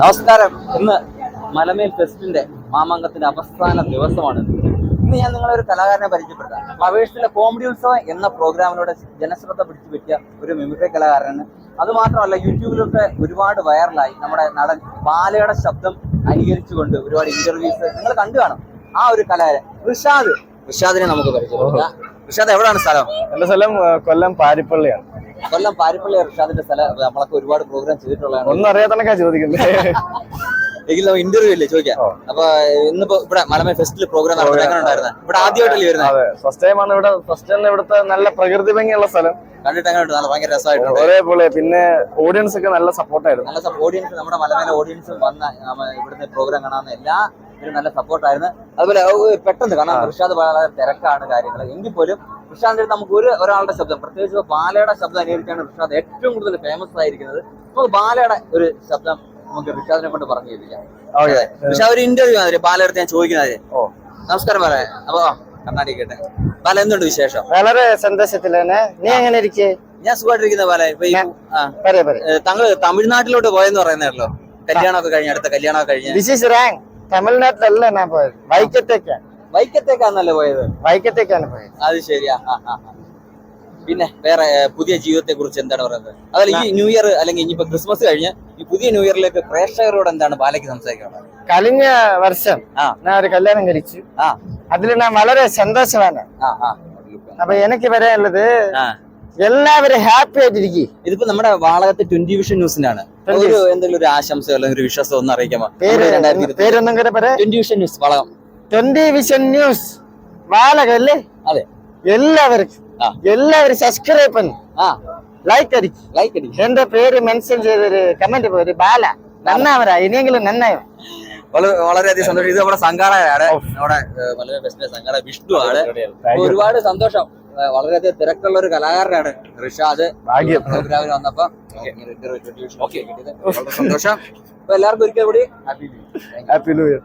നമസ്കാരം. ഇന്ന് മലമേൽ ഫെസ്റ്റിന്റെ മാമാങ്കത്തിന്റെ അവസാന ദിവസമാണ്. ഇന്ന് ഞാൻ നിങ്ങളെ ഒരു കലാകാരനെ പരിചയപ്പെടുത്താം. ഫ്ലവേഴ്സിലെ കോമഡി ഉത്സവം എന്ന പ്രോഗ്രാമിലൂടെ ജനശ്രദ്ധ പിടിച്ചു പറ്റിയ ഒരു മിമിക്രി കലാകാരനാണ്. അതുമാത്രമല്ല യൂട്യൂബിലൊക്കെ ഒരുപാട് വൈറലായി. നമ്മുടെ നടൻ ബാലയുടെ ശബ്ദം അനുകരിച്ചുകൊണ്ട് ഒരുപാട് ഇന്റർവ്യൂസ് നിങ്ങൾ കണ്ടു കാണും. ആ ഒരു കലാകാരൻ ഋഷാദ് ഋഷാദിനെ നമുക്ക് പരിചയപ്പെടുത്താം. ഋഷാദ് എവിടെയാണ് സ്ഥലം? എന്റെ സ്ഥലം കൊല്ലം പാരിപ്പള്ളിയാണ്. കൊല്ലം പാരിപ്പള്ളി ഋഷാദിന്റെ സ്ഥലം നമ്മളൊക്കെ ഒരുപാട് പ്രോഗ്രാം ചെയ്തിട്ടുള്ളതാണ്. ഒന്നും അറിയാത്തണക്കാ ചോദിക്കുന്നത് എങ്കിൽ ഇന്റർവ്യൂ ഇല്ലേ? ചോദിക്കാം. അപ്പൊ ഇന്നിപ്പോ ഇവിടെ മലമേ ഫെസ്റ്റിൽ പ്രോഗ്രാം നടക്കുന്നത് ഇവിടെ ആദ്യമായിട്ടല്ലേ വരുന്നത്? ഫസ്റ്റ് ടൈം ആണ് ഇവിടെ ഫസ്റ്റ് ടൈം ഇവിടുത്തെ നല്ല പ്രകൃതി ഭംഗിയുള്ള സ്ഥലം. കണ്ടിട്ട് എങ്ങനെ നല്ല ഭയങ്കര രസമായിട്ടുണ്ട്. ഒരേപോലെ പിന്നെ ഓഡിയൻസ് ഒക്കെ നല്ല സപ്പോർട്ടായിരുന്നു നല്ല ഓഡിയൻസ് നമ്മുടെ മലമേലെ ഓഡിയൻസ് വന്ന ഇവിടുത്തെ പ്രോഗ്രാം കാണാവുന്ന എല്ലാ നല്ല സപ്പോർട്ടായിരുന്നു അതുപോലെ പെട്ടെന്ന് കാണാം. ഋഷാദ് വളരെ തിരക്കാണ് കാര്യങ്ങൾ എങ്കിൽ പോലും ഋഷാദിന്റെ നമുക്ക് ഒരു ഒരാളുടെ ശബ്ദം പ്രത്യേകിച്ച് ബാലയുടെ ശബ്ദം അനുകരിച്ചാണ് ഋഷാദ് ഏറ്റവും കൂടുതൽ ഫേമസ് ആയിരിക്കുന്നത്. നമുക്ക് ബാലയുടെ ഒരു ശബ്ദം നമുക്ക് ഋഷാദിനെ കൊണ്ട് പറഞ്ഞു കേൾപ്പിക്കാം. ഓക്കെ. പക്ഷെ ഒരു ഇന്റർവ്യൂ ആണ് ബാലയുടെ ഞാൻ ചോദിക്കുന്നത് ഓ. നമസ്കാരം ബാല. അപ്പൊ കണ്ണാടി കേട്ടെ. ബാല എന്തുണ്ട് വിശേഷം? വളരെ സന്തോഷത്തിലാണ് നീ എങ്ങനെ ഇരിക്കേ? ഞാൻ സുഖമായിട്ടിരിക്കുന്ന ബാല. ഇപ്പൊ താങ്കൾ തമിഴ്നാട്ടിലോട്ട് പോയെന്ന് പറയുന്നല്ലോ കല്യാണമൊക്കെ കഴിഞ്ഞ അടുത്ത കല്യാണമൊക്കെ കഴിഞ്ഞ. തമിഴ്നാട്ടിലല്ല ഞാൻ പോയത്. വൈക്കത്തേക്കാണ്. വൈക്കത്തേക്കാന്നല്ലേ പോയത്? വൈക്കത്തേക്കാണ് പോയത്. അത് ശരിയാ. പിന്നെ വേറെ പുതിയ ജീവിതത്തെ കുറിച്ച് എന്താണ് പറയുന്നത്? അതല്ല ഈ ന്യൂ ഇയർ അല്ലെങ്കിൽ ഇനിയിപ്പോ ക്രിസ്മസ് കഴിഞ്ഞ് ഈ പുതിയ ന്യൂ ഇയറിലേക്ക് പ്രേക്ഷകരോട് എന്താണ് ബാലയ്ക്ക് സംസാരിക്കുന്നത് കഴിഞ്ഞ വർഷം ഞാൻ ഒരു കല്യാണം കഴിച്ചു. ആ. അതിൽ ഞാൻ വളരെ സന്തോഷമാണ് അപ്പൊ എനിക്ക് പറയാനുള്ളത് എല്ലാവരും ഹാപ്പി ആയിട്ടിരിക്കും. ഇതിപ്പോ നമ്മുടെ വാളകത്ത് ട്വന്റി വിഷൻ ന്യൂസിനാണ്. ഒരു എന്തെങ്കിലും ഒരു ആശംസ അല്ലെങ്കിൽ ഒരു വിശ്വാസം ഒന്ന് അറിയിക്കാമോ? പേരൊന്നും ട്വന്റി വിഷൻ ന്യൂസ് വളകം. ട്വന്റി വിഷൻ ന്യൂസ് ബാലകല്ലേ? അതെ. എല്ലാവർക്കും. എല്ലാവരും സബ്സ്ക്രൈബ് പണി ലൈക്ക് അടിക്കും. ലൈക്ക് അടിക്കും. എന്റെ പേര് മെൻഷൻ ചെയ്തൊരു കമന്റ് പോയി. ബാല. നന്നാവരാ. ഇനിയെങ്കിലും നന്നായോ? വളരെയധികം സന്തോഷം. ഇത് നമ്മുടെ സംഘാടകരാണ്. നമ്മുടെ വളരെ ബെസ്റ്റ് സംഘാടക വിഷ്ണു ആണ്. ഒരുപാട് സന്തോഷം. വളരെയധികം തിരക്കുള്ള ഒരു കലാകാരനാണ് ഋഷാദ് പ്രോഗ്രാമിന് വന്നപ്പോ സന്തോഷം. എല്ലാവർക്കും ഒരിക്കൽ കൂടി ഹാപ്പി ന്യൂ ഇയർ